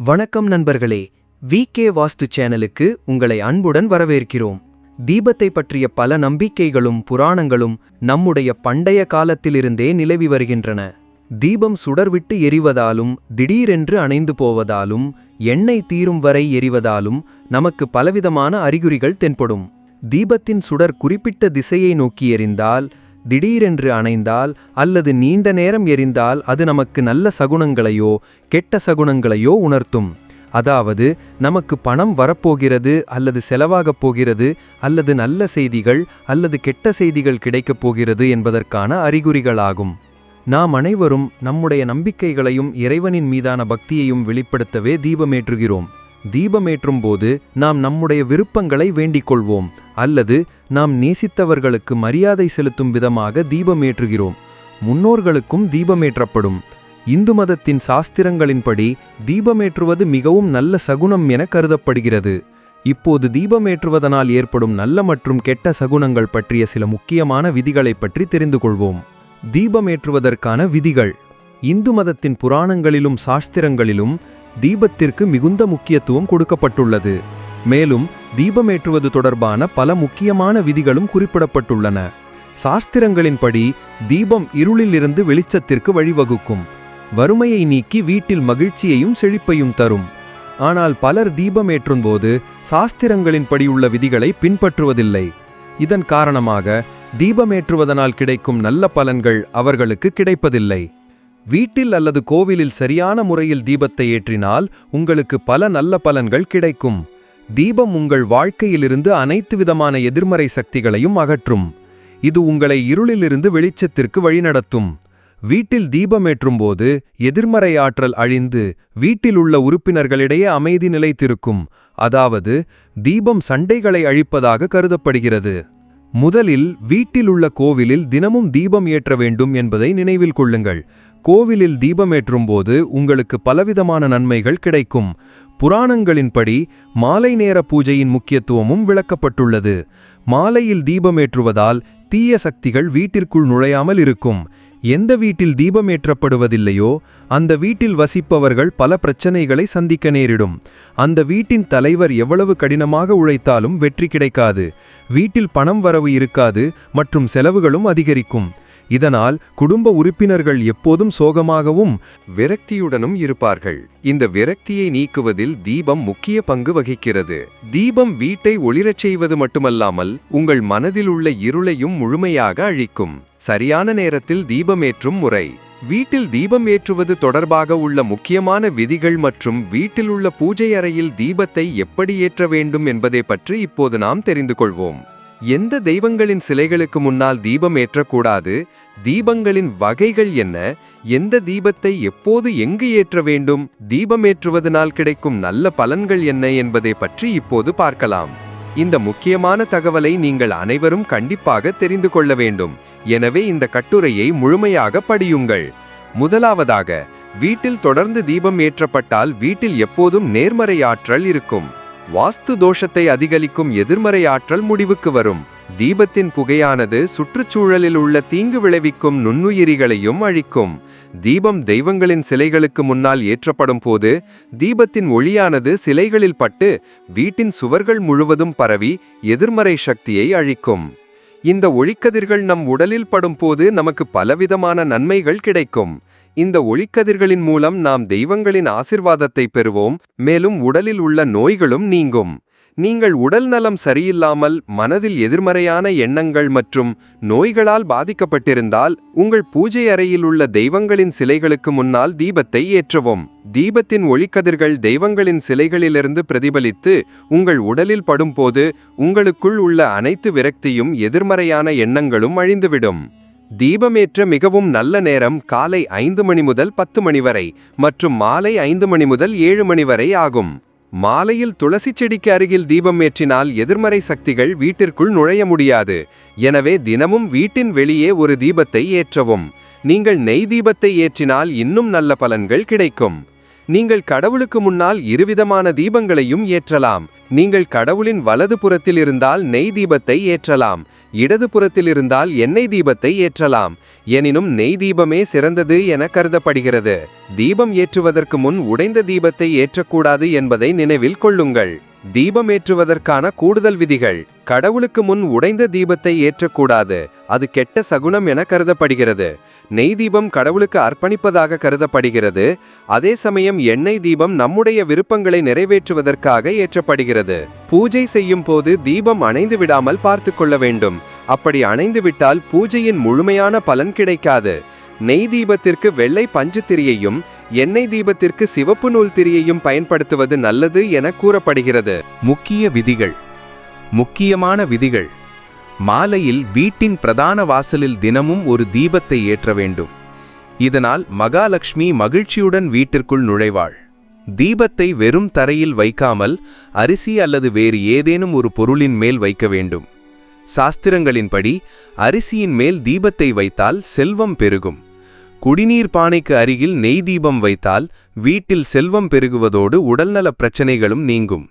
வணக்கம் நண்பர்களே V K வாஸ்து சேனலுக்கு உங்களை அன்புடன் வரவேற்கிறோம். தீபத்தை பற்றிய பல நம்பிக்கைகளும் புராணங்களும் நம்முடைய பண்டைய காலத்திலிருந்தே நிலவி வருகின்றன. தீபம் சுடர்விட்டு எரிவதாலும் திடீரென்று அணைந்து போவதாலும் எண்ணெய் தீரும் வரை எரிவதாலும் நமக்கு பலவிதமான அறிகுறிகள் தென்படும். தீபத்தின் சுடர் குறிப்பிட்ட திசையை நோக்கி எறிந்தால் திடீரென்று அணைந்தால் அல்லது நீண்ட நேரம் எரிந்தால் அது நமக்கு நல்ல சகுனங்களையோ கெட்ட சகுனங்களையோ உணர்த்தும். அதாவது நமக்கு பணம் வரப்போகிறது அல்லது செலவாகப் போகிறது அல்லது நல்ல செய்திகள் அல்லது கெட்ட செய்திகள் கிடைக்கப் போகிறது என்பதற்கான அறிகுறிகளாகும். நாம் அனைவரும் நம்முடைய நம்பிக்கைகளையும் இறைவனின் மீதான பக்தியையும் வெளிப்படுத்தவே தீபமேற்றுகிறோம். தீபமேற்றும் போது நாம் நம்முடைய விருப்பங்களை வேண்டிக் கொள்வோம் அல்லது நாம் நேசித்தவர்களுக்கு மரியாதை செலுத்தும் விதமாக தீபமேற்றுகிறோம். முன்னோர்களுக்கும் தீபமேற்றப்படும். இந்து மதத்தின் சாஸ்திரங்களின்படி தீபமேற்றுவது மிகவும் நல்ல சகுனம் என கருதப்படுகிறது. இப்போது தீபமேற்றுவதனால் ஏற்படும் நல்ல மற்றும் கெட்ட சகுனங்கள் பற்றிய சில முக்கியமான விதிகளை பற்றி தெரிந்து கொள்வோம். தீபமேற்றுவதற்கான விதிகள். இந்து மதத்தின் புராணங்களிலும் சாஸ்திரங்களிலும் தீபத்திற்கு மிகுந்த முக்கியத்துவம் கொடுக்கப்பட்டுள்ளது. மேலும் தீபமேற்றுவது தொடர்பான பல முக்கியமான விதிகளும் குறிப்பிடப்பட்டுள்ளன. சாஸ்திரங்களின்படி தீபம் இருளிலிருந்து வெளிச்சத்திற்கு வழிவகுக்கும். வறுமையை நீக்கி வீட்டில் மகிழ்ச்சியையும் செழிப்பையும் தரும். ஆனால் பலர் தீபமேற்றும்போது சாஸ்திரங்களின்படி உள்ள விதிகளை பின்பற்றுவதில்லை. இதன் காரணமாக தீபமேற்றுவதனால் கிடைக்கும் நல்ல பலன்கள் அவர்களுக்கு கிடைப்பதில்லை. வீட்டில் அல்லது கோவிலில் சரியான முறையில் தீபத்தை ஏற்றினால் உங்களுக்கு பல நல்ல பலன்கள் கிடைக்கும். தீபம் உங்கள் வாழ்க்கையிலிருந்து அனைத்து விதமான எதிர்மறை சக்திகளையும் அகற்றும். இது உங்களை இருளிலிருந்து வெளிச்சத்திற்கு வழிநடத்தும். வீட்டில் தீபமேற்றும்போது எதிர்மறை ஆற்றல் அழிந்து வீட்டில் உள்ள உறுப்பினர்களிடையே அமைதி நிலைத்திருக்கும். அதாவது தீபம் சண்டைகளை அழிப்பதாக கருதப்படுகிறது. முதலில் வீட்டில் உள்ள கோவிலில் தினமும் தீபம் ஏற்ற வேண்டும் என்பதை நினைவில் கொள்ளுங்கள். கோவிலில் தீபமேற்றும்போது உங்களுக்கு பலவிதமான நன்மைகள் கிடைக்கும். புராணங்களின்படி மாலை நேர பூஜையின் முக்கியத்துவமும் விளக்கப்பட்டுள்ளது. மாலையில் தீபமேற்றுவதால் தீய சக்திகள் வீட்டிற்குள் நுழையாமல் இருக்கும். எந்த வீட்டில் தீபமேற்றப்படுவதில்லையோ அந்த வீட்டில் வசிப்பவர்கள் பல பிரச்சனைகளை சந்திக்க நேரிடும். அந்த வீட்டின் தலைவர் எவ்வளவு கடினமாக உழைத்தாலும் வெற்றி கிடைக்காது. வீட்டில் பணம் வரவு இருக்காது மற்றும் செலவுகளும் அதிகரிக்கும். இதனால் குடும்ப உறுப்பினர்கள் எப்போதும் சோகமாகவும் விரக்தியுடனும் இருப்பார்கள். இந்த விரக்தியை நீக்குவதில் தீபம் முக்கிய பங்கு வகிக்கிறது. தீபம் வீட்டை ஒளிரச் செய்வது மட்டுமல்லாமல் உங்கள் மனதில் உள்ள இருளையும் முழுமையாக அழிக்கும். சரியான நேரத்தில் தீபமேற்றும் முறை. வீட்டில் தீபம் ஏற்றுவது தொடர்பாக உள்ள முக்கியமான விதிகள் மற்றும் வீட்டில் உள்ள பூஜை அறையில் தீபத்தை எப்படி ஏற்ற வேண்டும் என்பதை பற்றி இப்போது நாம் தெரிந்து கொள்வோம். எந்த தெய்வங்களின் சிலைகளுக்கு முன்னால் தீபம் ஏற்றக்கூடாது? தீபங்களின் வகைகள் என்ன? எந்த தீபத்தை எப்போது எங்கு ஏற்ற வேண்டும்? தீபம் ஏற்றுவதனால் கிடைக்கும் நல்ல பலன்கள் என்ன என்பதை பற்றி இப்போது பார்க்கலாம். இந்த முக்கியமான தகவலை நீங்கள் அனைவரும் கண்டிப்பாக தெரிந்து கொள்ள வேண்டும். எனவே இந்த கட்டுரையை முழுமையாக படியுங்கள். முதலாவதாக வீட்டில் தொடர்ந்து தீபம் ஏற்றப்பட்டால் வீட்டில் எப்போதும் நேர்மறை ஆற்றல் இருக்கும். வாஸ்து தோஷத்தை அதிகரிக்கும் எதிர்மறை ஆற்றல் முடிவுக்கு வரும். தீபத்தின் புகையானது சுற்றுச்சூழலில் உள்ள தீங்கு விளைவிக்கும் நுண்ணுயிரிகளையும் அழிக்கும். தீபம் தெய்வங்களின் சிலைகளுக்கு முன்னால் ஏற்றப்படும் போது தீபத்தின் ஒளியானது சிலைகளில் பட்டு வீட்டின் சுவர்கள் முழுவதும் பரவி எதிர்மறை சக்தியை அழிக்கும். இந்த ஒளிக்கதிர்கள் நம் உடலில் படும்போது நமக்கு பலவிதமான நன்மைகள் கிடைக்கும். இந்த ஒளிக்கதிர்களின் மூலம் நாம் தெய்வங்களின் ஆசிர்வாதத்தை பெறுவோம் மேலும் உடலில் உள்ள நோய்களும் நீங்கும். நீங்கள் உடல் நலம் சரியில்லாமல் மனதில் எதிர்மறையான எண்ணங்கள் மற்றும் நோய்களால் பாதிக்கப்பட்டிருந்தால் உங்கள் பூஜை அறையில் உள்ள தெய்வங்களின் சிலைகளுக்கு முன்னால் தீபத்தை ஏற்றவும். தீபத்தின் ஒளிக்கதிர்கள் தெய்வங்களின் சிலைகளிலிருந்து பிரதிபலித்து உங்கள் உடலில் படும்போது உங்களுக்குள் உள்ள அனைத்து விரக்தியும் எதிர்மறையான எண்ணங்களும் அழிந்துவிடும். தீபமேற்ற மிகவும் நல்ல நேரம் காலை ஐந்து மணி முதல் பத்து மணி வரை மற்றும் மாலை ஐந்து மணி முதல் ஏழு மணி வரை ஆகும். மாலையில் துளசி செடிக்கு அருகில் தீபம் ஏற்றினால் எதிர்மறை சக்திகள் வீட்டிற்குள் நுழைய முடியாது. எனவே தினமும் வீட்டின் வெளியே ஒரு தீபத்தை ஏற்றவும். நீங்கள் நெய் தீபத்தை ஏற்றினால் இன்னும் நல்ல பலன்கள் கிடைக்கும். நீங்கள் கடவுளுக்கு முன்னால் இருவிதமான தீபங்களையும் ஏற்றலாம். நீங்கள் கடவுளின் வலது புறத்தில் இருந்தால் நெய் தீபத்தை ஏற்றலாம். இடது புறத்தில் இருந்தால் எண்ணெய் தீபத்தை ஏற்றலாம். எனினும் நெய் தீபமே சிறந்தது என கருதப்படுகிறது. தீபம் ஏற்றுவதற்கு முன் உடைந்த தீபத்தை ஏற்றக்கூடாது என்பதை நினைவில் கொள்ளுங்கள். தீபம் ஏற்றுவதற்கான கூடுதல் விதிகள். கடவுளுக்கு முன் உடைந்த தீபத்தை ஏற்றக்கூடாது. அது கெட்ட சகுனம் என கருதப்படுகிறது. நெய் தீபம் கடவுளுக்கு அர்ப்பணிப்பதாக கருதப்படுகிறது. அதே சமயம் எண்ணெய் தீபம் நம்முடைய விருப்பங்களை நிறைவேற்றுவதற்காக ஏற்றப்படுகிறது. பூஜை செய்யும் போது தீபம் அணைந்து விடாமல் பார்த்து கொள்ள வேண்டும். அப்படி அணைந்து விட்டால் பூஜையின் முழுமையான பலன் கிடைக்காது. நெய் தீபத்திற்கு வெள்ளை பஞ்சு திரியையும் எண்ணெய் தீபத்திற்கு சிவப்பு நூல் திரியையும் பயன்படுத்துவது நல்லது என கூறப்படுகிறது. முக்கிய விதிகள். முக்கியமான விதிகள். மாலையில் வீட்டின் பிரதான வாசலில் தினமும் ஒரு தீபத்தை ஏற்ற வேண்டும். இதனால் மகாலட்சுமி மகிழ்ச்சியுடன் வீட்டிற்குள் நுழைவாள். தீபத்தை வெறும் தரையில் வைக்காமல் அரிசி அல்லது வேறு ஏதேனும் ஒரு பொருளின் மேல் வைக்க வேண்டும். சாஸ்திரங்களின்படி அரிசியின் மேல் தீபத்தை வைத்தால் செல்வம் பெருகும். குடிநீர் பானைக்கு அருகில் நெய் தீபம் வைத்தால் வீட்டில் செல்வம் பெருகுவதோடு உடல்நலப் பிரச்சனைகளும் நீங்கும்.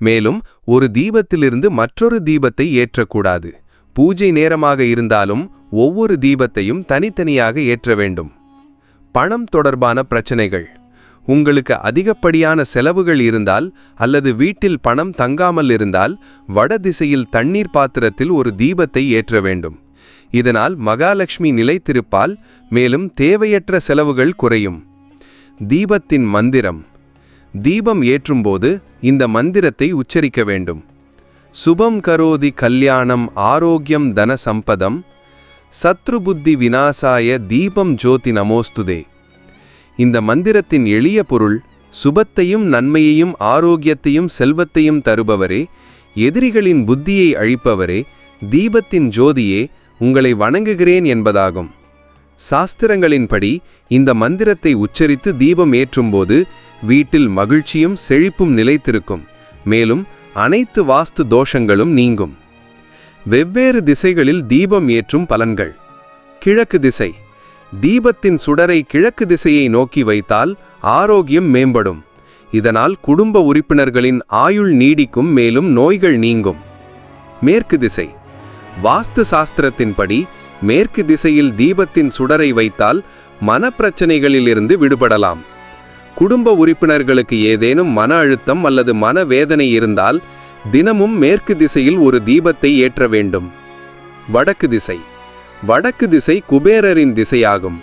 மேலும் ஒரு தீபத்திலிருந்து மற்றொரு தீபத்தை ஏற்றக்கூடாது. பூஜை நேரமாக இருந்தாலும் ஒவ்வொரு தீபத்தையும் தனித்தனியாக ஏற்ற வேண்டும். பணம் தொடர்பான பிரச்சனைகள். உங்களுக்கு அதிகப்படியான செலவுகள் இருந்தால் அல்லது வீட்டில் பணம் தங்காமல் இருந்தால் வட திசையில் தண்ணீர் பாத்திரத்தில் ஒரு தீபத்தை ஏற்ற வேண்டும். இதனால் மகாலட்சுமி நிலைத்திருப்பால் மேலும் தேவையற்ற செலவுகள் குறையும். தீபத்தின் மந்திரம். தீபம் ஏற்றும்போது இந்த மந்திரத்தை உச்சரிக்க வேண்டும். சுபம் கரோதி கல்யாணம் ஆரோக்கியம் தன சம்பதம். சத்ருபுத்தி விநாசாய தீபம் ஜோதி நமோஸ்துதே. இந்த மந்திரத்தின் எளிய பொருள் சுபத்தையும் நன்மையையும் ஆரோக்கியத்தையும் செல்வத்தையும் தருபவரே. எதிரிகளின் புத்தியை அழிப்பவரே. தீபத்தின் ஜோதியே உங்களை வணங்குகிறேன் என்பதாகும். சாஸ்திரங்களின்படி இந்த மந்திரத்தை உச்சரித்து தீபம் ஏற்றும்போது வீட்டில் மகிழ்ச்சியும் செழிப்பும் நிலைத்திருக்கும். மேலும் அனைத்து வாஸ்து தோஷங்களும் நீங்கும். வெவ்வேறு திசைகளில் தீபம் ஏற்றும் பலன்கள். கிழக்கு திசை. தீபத்தின் சுடரை கிழக்கு திசையை நோக்கி வைத்தால் ஆரோக்கியம் மேம்படும். இதனால் குடும்ப உறுப்பினர்களின் ஆயுள் நீடிக்கும் மேலும் நோய்கள் நீங்கும். மேற்கு திசை. வாஸ்து சாஸ்திரத்தின்படி மேற்கு திசையில் தீபத்தின் சுடரை வைத்தால் மனப்பிரச்சனைகளிலிருந்து விடுபடலாம். குடும்ப உறுப்பினர்களுக்கு ஏதேனும் மன அழுத்தம் அல்லது மனவேதனை இருந்தால் தினமும் மேற்கு திசையில் ஒரு தீபத்தை ஏற்ற வேண்டும். வடக்கு திசை. வடக்கு திசை குபேரரின் திசையாகும்.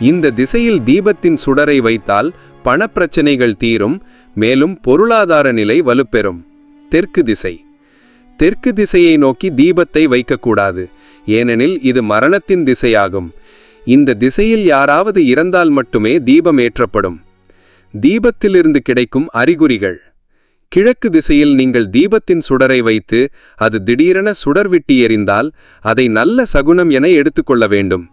இந்த திசையில் தீபத்தின் சுடரை வைத்தால் பணப்பிரச்சனைகள் தீரும் மேலும் பொருளாதார நிலை வலுப்பெறும். தெற்கு திசை. தெற்கு திசையை நோக்கி தீபத்தை வைக்கக்கூடாது. ஏனெனில் இது மரணத்தின் திசையாகும். இந்த திசையில் யாராவது இறந்தால் மட்டுமே தீபம் ஏற்றப்படும். தீபத்திலிருந்து கிடைக்கும் அறிகுறிகள். கிழக்கு திசையில் நீங்கள் தீபத்தின் சுடரை வைத்து அது திடீரென சுடர்விட்டி எறிந்தால் அதை நல்ல சகுனம் என எடுத்துக்கொள்ள வேண்டும்.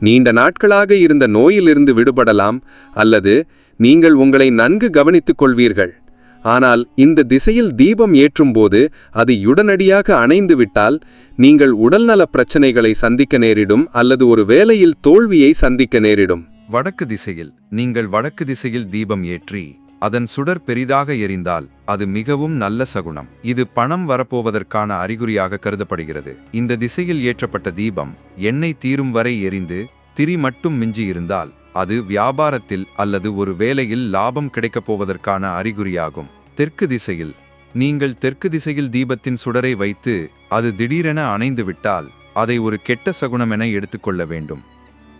நீண்ட நாட்களாக இருந்த நோயிலிருந்து விடுபடலாம் அல்லது நீங்கள் உங்களை நன்கு கவனித்துக் கொள்வீர்கள். ஆனால் இந்த திசையில் தீபம் ஏற்றும்போது அது உடனடியாக அணைந்து விட்டால் நீங்கள் உடல்நலப் பிரச்சனைகளை சந்திக்க நேரிடும் அல்லது ஒரு வேலையில் தோல்வியை சந்திக்க நேரிடும். வடக்கு திசையில் நீங்கள் வடக்கு திசையில் தீபம் ஏற்றி அதன் சுடர் பெரிதாக எரிந்தால் அது மிகவும் நல்ல சகுனம். இது பணம் வரப்போவதற்கான அறிகுறியாக கருதப்படுகிறது. இந்த திசையில் ஏற்றப்பட்ட தீபம் எண்ணெய் தீரும் வரை எரிந்து திரி மட்டும் மிஞ்சி இருந்தால் அது வியாபாரத்தில் அல்லது ஒரு வேலையில் லாபம் கிடைக்கப் போவதற்கான அறிகுறியாகும். தெற்கு திசையில். நீங்கள் தெற்கு திசையில் தீபத்தின் சுடரை வைத்து அது திடீரென அணைந்துவிட்டால் அதை ஒரு கெட்ட சகுனம் என எடுத்துக்கொள்ள வேண்டும்.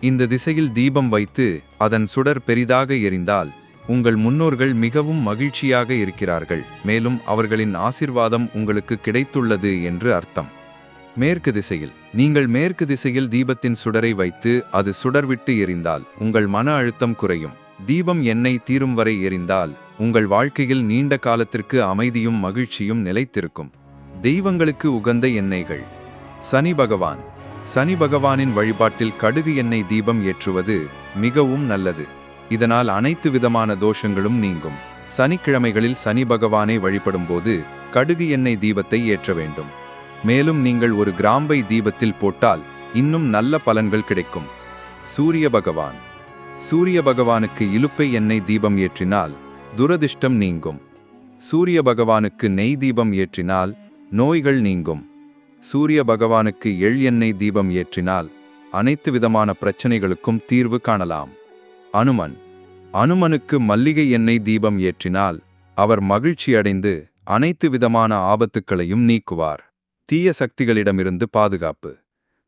இந்த திசையில் தீபம் வைத்து அதன் சுடர் பெரிதாக எரிந்தால் உங்கள் முன்னோர்கள் மிகவும் மகிழ்ச்சியாக இருக்கிறார்கள் மேலும் அவர்களின் ஆசிர்வாதம் உங்களுக்கு கிடைத்துள்ளது என்று அர்த்தம். மேற்கு திசையில். நீங்கள் மேற்கு திசையில் தீபத்தின் சுடரை வைத்து அது சுடர்விட்டு எரிந்தால் உங்கள் மன அழுத்தம் குறையும். தீபம் எண்ணெய் தீரும் வரை எரிந்தால் உங்கள் வாழ்க்கையில் நீண்ட காலத்திற்கு அமைதியும் மகிழ்ச்சியும் நிலைத்திருக்கும். தெய்வங்களுக்கு உகந்த எண்ணெய்கள். சனி பகவான். சனி பகவானின் வழிபாட்டில் கடுகு எண்ணெய் தீபம் ஏற்றுவது மிகவும் நல்லது. இதனால் அனைத்து விதமான தோஷங்களும் நீங்கும். சனிக்கிழமைகளில் சனி பகவானை வழிபடும்போது கடுகு எண்ணெய் தீபத்தை ஏற்ற வேண்டும். மேலும் நீங்கள் ஒரு கிராம்பை தீபத்தில் போட்டால் இன்னும் நல்ல பலன்கள் கிடைக்கும். சூரிய பகவான். சூரிய பகவானுக்கு இலுப்பை எண்ணெய் தீபம் ஏற்றினால் துரதிர்ஷ்டம் நீங்கும். சூரிய பகவானுக்கு நெய் தீபம் ஏற்றினால் நோய்கள் நீங்கும். சூரிய பகவானுக்கு எள் எண்ணெய் தீபம் ஏற்றினால் அனைத்து விதமான பிரச்சனைகளுக்கும் தீர்வு காணலாம். அனுமன். அனுமனுக்கு மல்லிகை எண்ணெய் தீபம் ஏற்றினால் அவர் மகிழ்ச்சியடைந்து அனைத்து விதமான ஆபத்துக்களையும் நீக்குவார். தீய சக்திகளிடமிருந்து பாதுகாப்பு.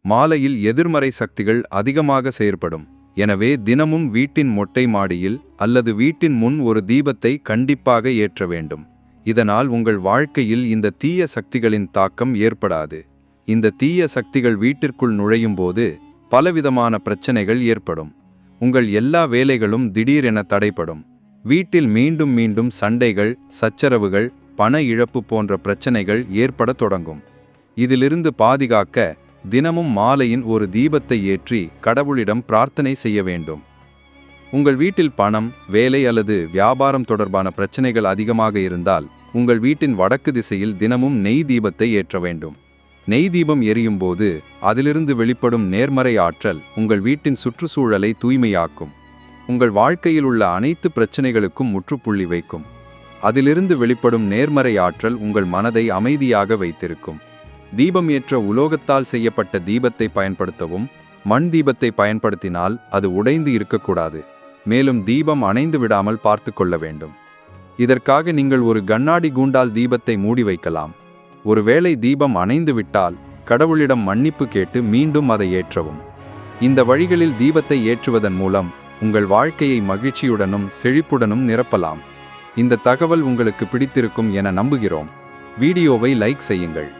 மாலையில் எதிர்மறை சக்திகள் அதிகமாக செயற்படும். எனவே தினமும் வீட்டின் மொட்டை மாடியில் அல்லது வீட்டின் முன் ஒரு தீபத்தை கண்டிப்பாக ஏற்ற வேண்டும். இதனால் உங்கள் வாழ்க்கையில் இந்த தீய சக்திகளின் தாக்கம் ஏற்படாது. இந்த தீய சக்திகள் வீட்டிற்குள் நுழையும் போது பலவிதமான பிரச்சனைகள் ஏற்படும். உங்கள் எல்லா வேலைகளும் திடீரென தடைப்படும் வீட்டில் மீண்டும் மீண்டும் சண்டைகள் சச்சரவுகள் பண இழப்பு போன்ற பிரச்சனைகள் ஏற்படத் தொடங்கும். இதிலிருந்து பாதுகாக்க தினமும் மாலையின் ஒரு தீபத்தை ஏற்றி கடவுளிடம் பிரார்த்தனை செய்ய வேண்டும். உங்கள் வீட்டில் பணம் வேலை அல்லது வியாபாரம் தொடர்பான பிரச்சனைகள் அதிகமாக இருந்தால் உங்கள் வீட்டின் வடக்கு திசையில் தினமும் நெய் தீபத்தை ஏற்ற வேண்டும். நெய் தீபம் எரியும் போது அதிலிருந்து வெளிப்படும் நேர்மறை ஆற்றல் உங்கள் வீட்டின் சுற்றுச்சூழலை தூய்மையாக்கும். உங்கள் வாழ்க்கையில் உள்ள அனைத்து பிரச்சனைகளுக்கும் முற்றுப்புள்ளி வைக்கும். அதிலிருந்து வெளிப்படும் நேர்மறை ஆற்றல் உங்கள் மனதை அமைதியாக வைத்திருக்கும். தீபம் ஏற்ற உலோகத்தால் செய்யப்பட்ட தீபத்தை பயன்படுத்தவும் மண் தீபத்தை பயன்படுத்தினால் அது உடைந்து இருக்கக்கூடாது. மேலும் தீபம் அணைந்து விடாமல் பார்த்து கொள்ள வேண்டும். இதற்காக நீங்கள் ஒரு கண்ணாடி கூண்டால் தீபத்தை மூடி வைக்கலாம். ஒருவேளை தீபம் அணைந்து விட்டால் கடவுளிடம் மன்னிப்பு கேட்டு மீண்டும் அதை ஏற்றவும். இந்த வழிகளில் தீபத்தை ஏற்றுவதன் மூலம் உங்கள் வாழ்க்கையை மகிழ்ச்சியுடனும் செழிப்புடனும் நிரப்பலாம். இந்த தகவல் உங்களுக்கு பிடித்திருக்கும் என நம்புகிறோம். வீடியோவை லைக் செய்யுங்கள்.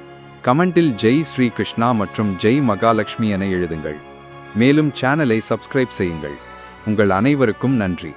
கமெண்டில் ஜெய் ஸ்ரீ கிருஷ்ணா மற்றும் ஜெய் மகாலட்சுமி என எழுதுங்கள். மேலும் சேனலை சப்ஸ்கிரைப் செய்யுங்கள். உங்கள் அனைவருக்கும் நன்றி.